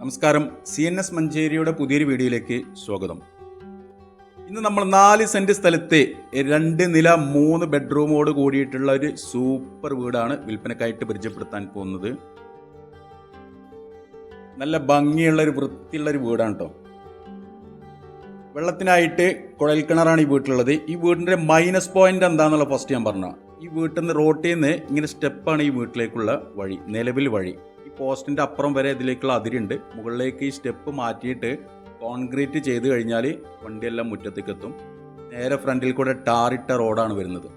നമസ്കാരം. C N S മഞ്ചേരിയുടെ പുതിയൊരു വീഡിയോയിലേക്ക് സ്വാഗതം. ഇന്ന് നമ്മൾ നാല് സെന്റ് സ്ഥലത്തെ രണ്ട് നില മൂന്ന് ബെഡ്റൂമോട് കൂടിയിട്ടുള്ള ഒരു സൂപ്പർ വീടാണ് വിൽപ്പനക്കായിട്ട് പരിചയപ്പെടുത്താൻ പോകുന്നത്. നല്ല ഭംഗിയുള്ള ഒരു വൃത്തിയുള്ള ഒരു വീടാണ് കേട്ടോ വെള്ളത്തിനായിട്ട് കുഴൽ കിണറാണ് ഈ വീട്ടിലുള്ളത്. ഈ വീടിന്റെ മൈനസ് പോയിന്റ് എന്താണെന്നുള്ള ഫസ്റ്റ് ഞാൻ പറഞ്ഞു ഈ വീട്ടിൽ നിന്ന് റോട്ടിൽ നിന്ന് ഇങ്ങനെ സ്റ്റെപ്പാണ് ഈ വീട്ടിലേക്കുള്ള വഴി നിലവിൽ വഴി. ഈ പോസ്റ്റിന്റെ അപ്പുറം വരെ ഇതിലേക്കുള്ള അതിരുണ്ട്. മുകളിലേക്ക് ഈ സ്റ്റെപ്പ് മാറ്റിയിട്ട് കോൺക്രീറ്റ് ചെയ്ത് കഴിഞ്ഞാൽ വണ്ടിയെല്ലാം മുറ്റത്തേക്ക് എത്തും നേരെ ഫ്രണ്ടിൽ കൂടെ ടാറിട്ട റോഡാണ് വരുന്നത്.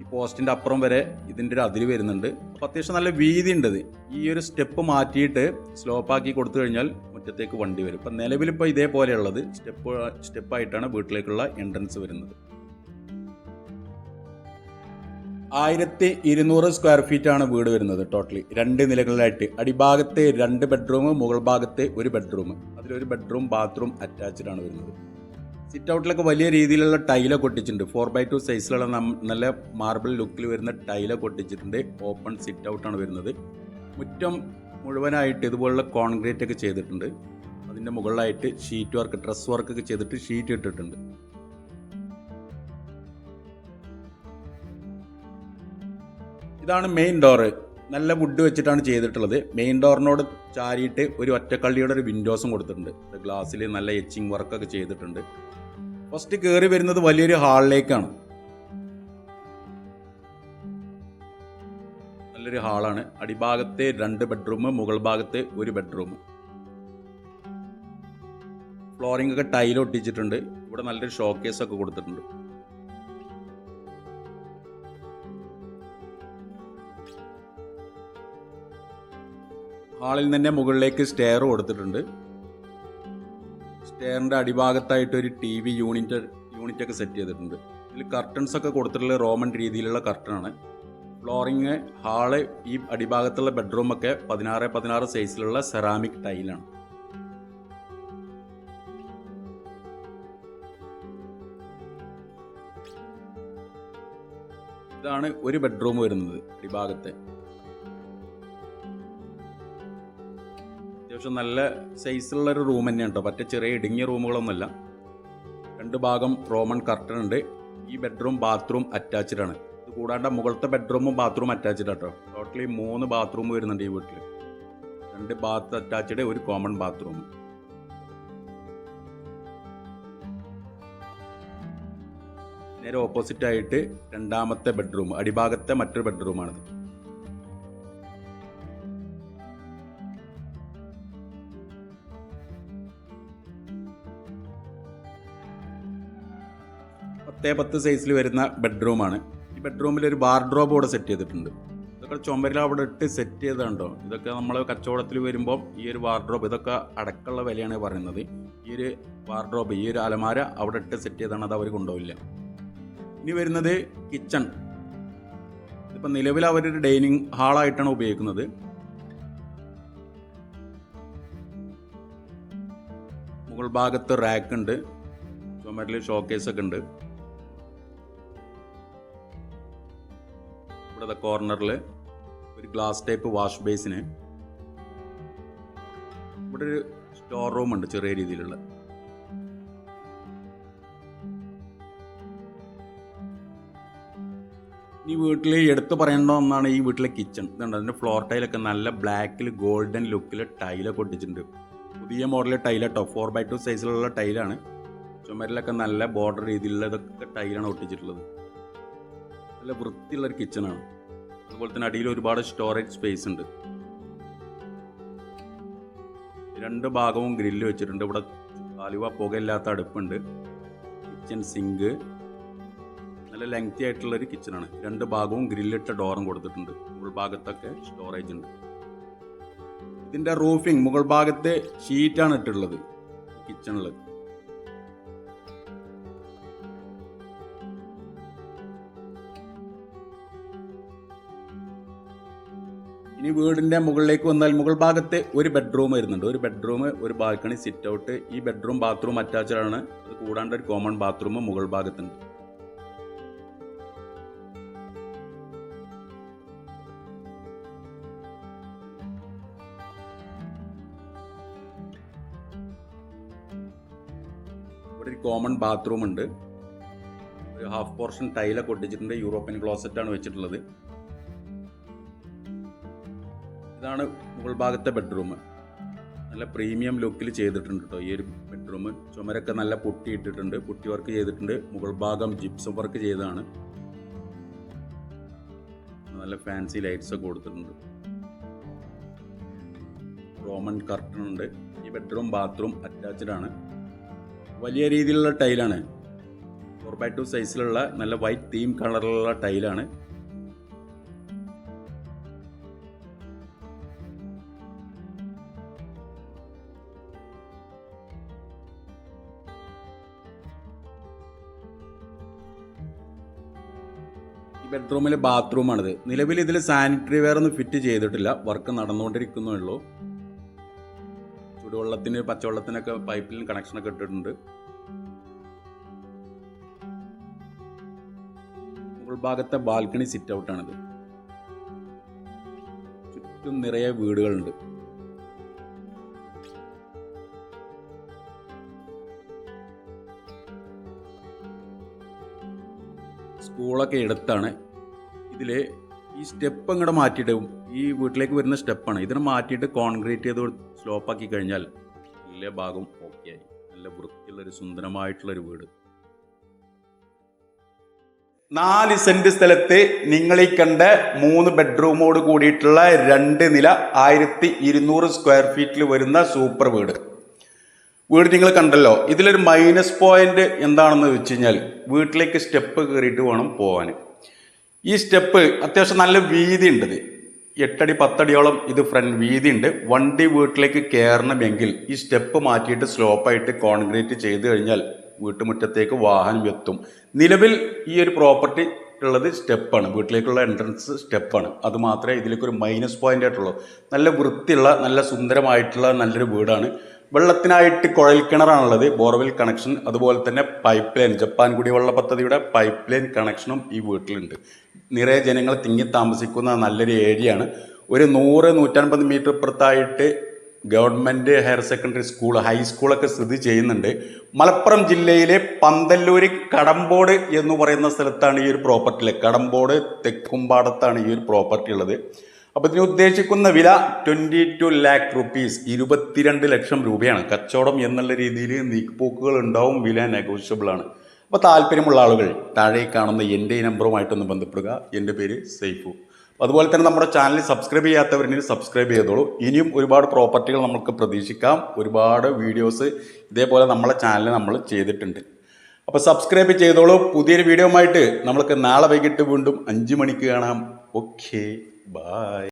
ഈ പോസ്റ്റിന്റെ അപ്പുറം വരെ ഇതിന്റെ ഒരു അതിര് വരുന്നുണ്ട്. അപ്പോൾ അത്യാവശ്യം നല്ല വീതി ഉണ്ട് ഈ ഒരു സ്റ്റെപ്പ് മാറ്റിയിട്ട് സ്ലോപ്പാക്കി കൊടുത്തു കഴിഞ്ഞാൽ മുറ്റത്തേക്ക് വണ്ടി വരും. ഇപ്പം നിലവിലിപ്പോൾ ഇതേപോലെയുള്ളത് സ്റ്റെപ്പ് സ്റ്റെപ്പായിട്ടാണ് വീട്ടിലേക്കുള്ള എൻട്രൻസ് വരുന്നത്. ആയിരത്തി ഇരുന്നൂറ് സ്ക്വയർ ആണ് വീട് വരുന്നത് ടോട്ടലി രണ്ട് നിലകളിലായിട്ട്. അടിഭാഗത്തെ രണ്ട് ബെഡ്റൂം മുകൾ ഭാഗത്തെ ഒരു ബെഡ്റൂം അതിലൊരു ബെഡ്റൂം ബാത്റൂം അറ്റാച്ച്ഡ് ആണ് വരുന്നത്. സിറ്റ് ഔട്ടിലൊക്കെ വലിയ രീതിയിലുള്ള ടൈലൊക്കെ ഒട്ടിച്ചിട്ടുണ്ട് ഫോർ ബൈ ടു സൈസിലുള്ള നല്ല മാർബിൾ ലുക്കിൽ വരുന്ന ടൈലൊക്കെ ഒട്ടിച്ചിട്ടുണ്ട് ഓപ്പൺ സിറ്റ് ഔട്ടാണ് വരുന്നത്. മുറ്റം മുഴുവനായിട്ട് ഇതുപോലുള്ള കോൺക്രീറ്റ് ഒക്കെ ചെയ്തിട്ടുണ്ട്. അതിന്റെ മുകളിലായിട്ട് ഷീറ്റ് വർക്ക് ഡ്രസ് വർക്കൊക്കെ ചെയ്തിട്ട് ഷീറ്റ് ഇട്ടിട്ടുണ്ട്. ഇതാണ് മെയിൻ ഡോറ് നല്ല വുഡ് വെച്ചിട്ടാണ് ചെയ്തിട്ടുള്ളത്. മെയിൻ ഡോറിനോട് ചാരിയിട്ട് ഒരു ഒറ്റക്കള്ളിയുടെ ഒരു വിൻഡോസും കൊടുത്തിട്ടുണ്ട്. ഗ്ലാസ്സിൽ നല്ല എച്ചിങ് വർക്കൊക്കെ ചെയ്തിട്ടുണ്ട്. ഫസ്റ്റ് കയറി വരുന്നത് വലിയൊരു ഹാളിലേക്കാണ് നല്ലൊരു ഹാളാണ് അടിഭാഗത്തെ രണ്ട് ബെഡ്റൂം മുകൾ ഭാഗത്തെ ഒരു ബെഡ്റൂം ഫ്ലോറിംഗ് ഒക്കെ ടൈൽ ഒട്ടിച്ചിട്ടുണ്ട്. ഇവിടെ നല്ലൊരു ഷോക്കേസ് ഒക്കെ കൊടുത്തിട്ടുണ്ട്. ഹാളിൽ തന്നെ മുകളിലേക്ക് സ്റ്റെയർ കൊടുത്തിട്ടുണ്ട്. സ്റ്റെയറിന്റെ അടിഭാഗത്തായിട്ട് ഒരു ടി വി യൂണിറ്റ് യൂണിറ്റൊക്കെ സെറ്റ് ചെയ്തിട്ടുണ്ട്. ഇതിൽ കർട്ടൻസ് ഒക്കെ കൊടുത്തിട്ടുള്ള റോമൻ രീതിയിലുള്ള കർട്ടൺ ആണ്. ഫ്ലോറിങ് ഹാൾ ഈ അടിഭാഗത്തുള്ള ബെഡ്റൂം ഒക്കെ പതിനാറ് പതിനാറ് സൈസിലുള്ള സെറാമിക് ടൈലാണ് ഇതാണ് ഒരു ബെഡ്റൂം വരുന്നത് അടിഭാഗത്തെ. അത്യാവശ്യം നല്ല സൈസുള്ള ഒരു റൂം തന്നെയാണ് കേട്ടോ മറ്റേ ചെറിയ ഇടുങ്ങിയ റൂമുകളൊന്നുമല്ല. രണ്ട് ഭാഗം റോമൺ കർട്ടൺ ഉണ്ട്. ഈ ബെഡ്റൂം ബാത്റൂം അറ്റാച്ച്ഡ് ആണ്. ഇത് കൂടാണ്ട് മുകളത്തെ ബെഡ്റൂമും ബാത്റൂം അറ്റാച്ച്ഡ് കേട്ടോ ടോട്ടലി മൂന്ന് ബാത്റൂം വരുന്നുണ്ട് ഈ വീട്ടിൽ രണ്ട് ബാത്ത് അറ്റാച്ച്ഡ് ഒരു കോമൺ ബാത്റൂം നേരെ ഓപ്പോസിറ്റ് ആയിട്ട് രണ്ടാമത്തെ ബെഡ്റൂം അടിഭാഗത്തെ മറ്റൊരു ബെഡ്റൂമാണിത് പത്തേ പത്ത് സൈസിൽ വരുന്ന ബെഡ്റൂമാണ് ഈ ബെഡ്റൂമിൽ ഒരു വാർഡ്രോബ് കൂടെ സെറ്റ് ചെയ്തിട്ടുണ്ട്. ഇതൊക്കെ ചുമരിൽ അവിടെ ഇട്ട് സെറ്റ് ചെയ്തതുണ്ടോ ഇതൊക്കെ നമ്മൾ കച്ചവടത്തിൽ വരുമ്പോൾ ഈ ഒരു വാർഡ്രോബ് ഇതൊക്കെ അടക്കമുള്ള വിലയാണ് പറയുന്നത്. ഈ ഒരു വാർഡ്രോബ് ഈ ഒരു അലമാര അവിടെ ഇട്ട് സെറ്റ് ചെയ്താണ് അത് അവർ കൊണ്ടുപോയില്ല ഇനി വരുന്നത് കിച്ചൺ ഇപ്പം നിലവിൽ അവരൊരു ഡൈനിങ് ഹാളായിട്ടാണ് ഉപയോഗിക്കുന്നത്. മുകൾ ഭാഗത്ത് റാക്ക് ഉണ്ട്. ചുമരിൽ ഷോക്കേസ് ഒക്കെ ഉണ്ട്. ഇവിടെ കോർണറിൽ ഒരു ഗ്ലാസ് ടൈപ്പ് വാഷ് ബേസിന് ഇവിടെ ഒരു സ്റ്റോർ റൂം ഉണ്ട് ചെറിയ രീതിയിലുള്ള. ഈ വീട്ടിൽ എടുത്തു പറയേണ്ട ഒന്നാണ് ഈ വീട്ടിലെ കിച്ചൺ ഇതുണ്ട് അതിന്റെ ഫ്ലോർ ടൈലൊക്കെ നല്ല ബ്ലാക്കിൽ ഗോൾഡൻ ലുക്കിൽ ടൈലൊക്കെ ഒട്ടിച്ചിട്ടുണ്ട്. പുതിയ മോഡൽ ടൈലട്ടോ ഫോർ ബൈ ടു സൈസിലുള്ള ടൈലാണ് ചുമരിലൊക്കെ നല്ല ബോർഡർ രീതിയിലുള്ള ഇതൊക്കെ ടൈലാണ് ഒട്ടിച്ചിട്ടുള്ളത്. നല്ല വൃത്തിയുള്ള ഒരു കിച്ചണാണ് അതുപോലെ തന്നെ അടിയിൽ ഒരുപാട് സ്റ്റോറേജ് സ്പേസ് ഉണ്ട്. രണ്ട് ഭാഗവും ഗ്രില്ല് വെച്ചിട്ടുണ്ട്. ഇവിടെ ആലുവ പുകയില്ലാത്ത അടുപ്പുണ്ട്. കിച്ചൺ സിങ്ക് നല്ല ലെങ്തി ആയിട്ടുള്ള ഒരു കിച്ചണാണ് രണ്ട് ഭാഗവും ഗ്രില്ലിട്ട ഡോറും കൊടുത്തിട്ടുണ്ട്. മുകൾ ഭാഗത്തൊക്കെ സ്റ്റോറേജ് ഉണ്ട്. ഇതിന്റെ റൂഫിംഗ് മുകൾ ഭാഗത്തെ ഷീറ്റാണ് ഇട്ടിട്ടുള്ളത്. കിച്ചണിൽ ഇനി വീടിന്റെ മുകളിലേക്ക് വന്നാൽ മുകൾ ഭാഗത്ത് ഒരു ബെഡ്റൂം വരുന്നുണ്ട്. ഒരു ബെഡ്റൂം ഒരു ബാൽക്കണി സിറ്റ് ഔട്ട് ഈ ബെഡ്റൂം ബാത്റൂം അറ്റാച്ചഡാണ് അത് കൂടാണ്ട് ഒരു കോമൺ ബാത്റൂം മുകൾ ഭാഗത്തുണ്ട്. ഒരു കോമൺ ബാത്റൂം ഉണ്ട്. ഒരു ഹാഫ് പോർഷൻ ടൈലൊക്കെ ഒട്ടിച്ചിട്ടുണ്ട്. യൂറോപ്യൻ ക്ലോസറ്റാണ് വെച്ചിട്ടുള്ളത്. ഇതാണ് മുകൾ ഭാഗത്തെ ബെഡ്റൂം. നല്ല പ്രീമിയം ലുക്കിൽ ചെയ്തിട്ടുണ്ട് കേട്ടോ ഈ ഒരു ബെഡ്റൂം. ചുമരൊക്കെ നല്ല പൊട്ടി ഇട്ടിട്ടുണ്ട് പുട്ടി വർക്ക് ചെയ്തിട്ടുണ്ട്. മുകൾ ഭാഗം ജിപ്സം വർക്ക് ചെയ്തതാണ്. നല്ല ഫാൻസി ലൈറ്റ്സ് ഒക്കെ കൊടുത്തിട്ടുണ്ട്. റോമൻ കർട്ടൺ ഉണ്ട്. ഈ ബെഡ്റൂം ബാത്റൂം അറ്റാച്ച്ഡ് ആണ്. വലിയ രീതിയിലുള്ള ടൈലാണ്. ഫോർ ബൈ ടു സൈസിലുള്ള നല്ല വൈറ്റ് തീം കളറിലുള്ള ടൈലാണ്. ബെഡ്റൂമിലെ ബാത്റൂമാണിത് നിലവിൽ ഇതിൽ സാനിറ്ററി വെയർ ഒന്നും ഫിറ്റ് ചെയ്തിട്ടില്ല. വർക്ക് നടന്നുകൊണ്ടിരിക്കുന്നേ ഉള്ളൂ ചുടുവെള്ളത്തിന് പച്ചവെള്ളത്തിനൊക്കെ പൈപ്പിൽ കണക്ഷനൊക്കെ ഇട്ടിട്ടുണ്ട്. ഉൾഭാഗത്തെ ഭാഗത്തെ ബാൽക്കണി സിറ്റ് ഔട്ടാണിത് ചുറ്റും നിറയെ വീടുകളുണ്ട്. സ്കൂളൊക്കെ എടുത്താണ്. ഇതിൽ ഈ സ്റ്റെപ്പ് അങ്ങോട്ട് മാറ്റിയിട്ട് ഈ വീട്ടിലേക്ക് വരുന്ന സ്റ്റെപ്പാണ്. ഇതിനെ മാറ്റിയിട്ട് കോൺക്രീറ്റ് ചെയ്ത് സ്ലോപ്പാക്കി കഴിഞ്ഞാൽ നല്ല ഭാഗവും ഓക്കെ ആയി. നല്ല വൃത്തിയുള്ളൊരു സുന്ദരമായിട്ടുള്ളൊരു വീട്. നാല് സെന്റ് സ്ഥലത്ത് നിങ്ങൾ ഈ കണ്ട മൂന്ന് ബെഡ്റൂമോട് കൂടിയിട്ടുള്ള രണ്ട് നില ആയിരത്തി ഇരുന്നൂറ് സ്ക്വയർ ഫീറ്റിൽ വരുന്ന സൂപ്പർ വീട്. വീട് നിങ്ങൾ കണ്ടല്ലോ. ഇതിലൊരു മൈനസ് പോയിന്റ് എന്താണെന്ന് വെച്ച് കഴിഞ്ഞാൽ വീട്ടിലേക്ക് സ്റ്റെപ്പ് കയറിയിട്ട് വേണം പോകാൻ ഈ സ്റ്റെപ്പ് അത്യാവശ്യം നല്ല വീതി ഉണ്ട് എട്ടടി പത്തടിയോളം ഇത് ഫ്രണ്ട് വീതി ഉണ്ട്. വണ്ടി വീട്ടിലേക്ക് കയറണമെങ്കിൽ ഈ സ്റ്റെപ്പ് മാറ്റിയിട്ട് സ്ലോപ്പായിട്ട് കോൺക്രീറ്റ് ചെയ്ത് കഴിഞ്ഞാൽ വീട്ടുമുറ്റത്തേക്ക് വാഹനം എത്തും. നിലവിൽ ഈ ഒരു പ്രോപ്പർട്ടി ഉള്ളത് സ്റ്റെപ്പാണ് വീട്ടിലേക്കുള്ള എൻട്രൻസ് സ്റ്റെപ്പാണ് അത് മാത്രമേ ഇതിലേക്ക് ഒരു മൈനസ് പോയിന്റ് ആയിട്ടുള്ളൂ. നല്ല വൃത്തിയുള്ള നല്ല സുന്ദരമായിട്ടുള്ള നല്ലൊരു വീടാണ്. വെള്ളത്തിനായിട്ട് കുഴൽ കിണറാണുള്ളത്. ബോർവെൽ കണക്ഷൻ അതുപോലെ തന്നെ പൈപ്പ് ലൈൻ ജപ്പാൻ കുടിവെള്ള പദ്ധതിയുടെ പൈപ്പ് ലൈൻ കണക്ഷനും ഈ വീട്ടിലുണ്ട്. നിറയെ ജനങ്ങൾ തിങ്ങി താമസിക്കുന്ന നല്ലൊരു ഏരിയയാണ് ഒരു നൂറ് നൂറ്റൻപത് മീറ്റർ പുറത്തായിട്ട് ഗവൺമെന്റ് ഹയർ സെക്കൻഡറി സ്കൂൾ ഹൈസ്കൂളൊക്കെ സ്ഥിതി ചെയ്യുന്നുണ്ട്. മലപ്പുറം ജില്ലയിലെ പന്തല്ലൂര് കടമ്പോട് എന്ന് പറയുന്ന സ്ഥലത്താണ് ഈ ഒരു പ്രോപ്പർട്ടി കടമ്പോട് തെക്കുംപാടത്താണ് ഈ ഒരു പ്രോപ്പർട്ടി ഉള്ളത്. അപ്പോൾ ഇതിന് ഉദ്ദേശിക്കുന്ന വില ട്വന്റി ടു ലാക്ക് റുപ്പീസ് ഇരുപത്തിരണ്ട് ലക്ഷം രൂപയാണ്. കച്ചവടം എന്നുള്ള രീതിയിൽ നീക്കുപോക്കുകൾ ഉണ്ടാവും വില നെഗോഷ്യബിൾ ആണ്. അപ്പോൾ താല്പര്യമുള്ള ആളുകൾ താഴെ കാണുന്ന എന്റെ ഈ നമ്പറുമായിട്ടൊന്ന് ബന്ധപ്പെടുക. എന്റെ പേര് സൈഫു അതുപോലെ തന്നെ നമ്മുടെ ചാനൽ സബ്സ്ക്രൈബ് ചെയ്യാത്തവരെങ്കിൽ സബ്സ്ക്രൈബ് ചെയ്തോളൂ. ഇനിയും ഒരുപാട് പ്രോപ്പർട്ടികൾ നമുക്ക് പ്രതീക്ഷിക്കാം. ഒരുപാട് വീഡിയോസ് ഇതേപോലെ നമ്മളെ ചാനൽ നമ്മൾ ചെയ്തിട്ടുണ്ട്. അപ്പോൾ സബ്സ്ക്രൈബ് ചെയ്തോളൂ. പുതിയൊരു വീഡിയോ ആയിട്ട് നമ്മൾക്ക് നാളെ വൈകിട്ട് വീണ്ടും അഞ്ച് മണിക്ക് കാണാം. Okay bye